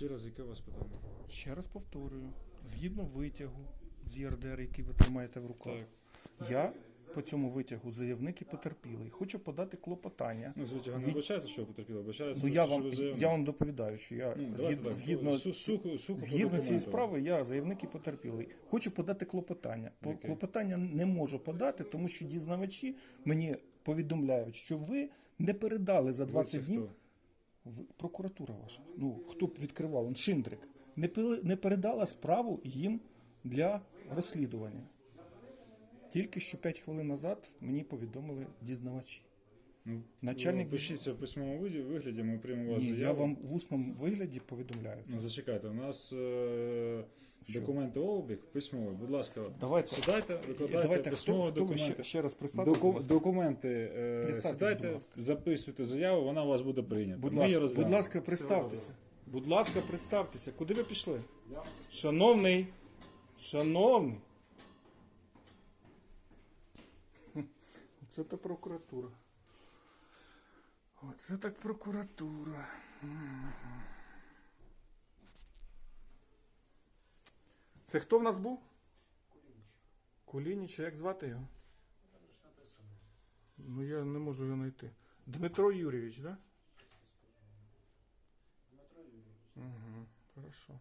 Ще раз, яке у вас питання? Ще раз повторюю, згідно витягу з ЄРДР, який ви тримаєте в руках, Так. я по цьому витягу заявник і потерпілий. Хочу подати клопотання. Ну, звичайно, не Від- вибачається, що ви потерпіли, вибачається, Ну я що вам ви заявник. я вам доповідаю, що я Ну, давайте згідно так, згідно, су- сухо- сухо по згідно цієї справи, я заявник і потерпілий. Хочу подати клопотання. По Яке? клопотання не можу подати, тому що дізнавачі мені повідомляють, що ви не передали за Ви 20 це днів. хто? В- Прокуратура ваша. Ну хто б відкривав? Он Шиндрик не пили- не передала справу їм для розслідування. Тільки що 5 хвилин назад мені повідомили дізнавачі. Ну, Начальник Пишіться в письмовому вигляді, ми приймемо вас Ні, заяву. я вам в усному вигляді повідомляю. це. Ну, зачекайте, у нас е-? Документи обіг письмовий. Будь ласка, Давайте. сідайте, викладайте Давайте хто документи. ще, ще раз представте. Доку- документи е, сідайте, записуйте заяву, вона у вас буде прийнята. Будь Ми ласка, будь ласка, представтеся. Будь ласка, представтеся. Куди ви пішли? Шановний. Шановний. Оце та прокуратура. Оце так прокуратура. Це хто в нас був? Кулініч, Кулініч, як звати його? Ну я не можу його знайти. Дмитро Юрійович, так? Да? Угу, хорошо.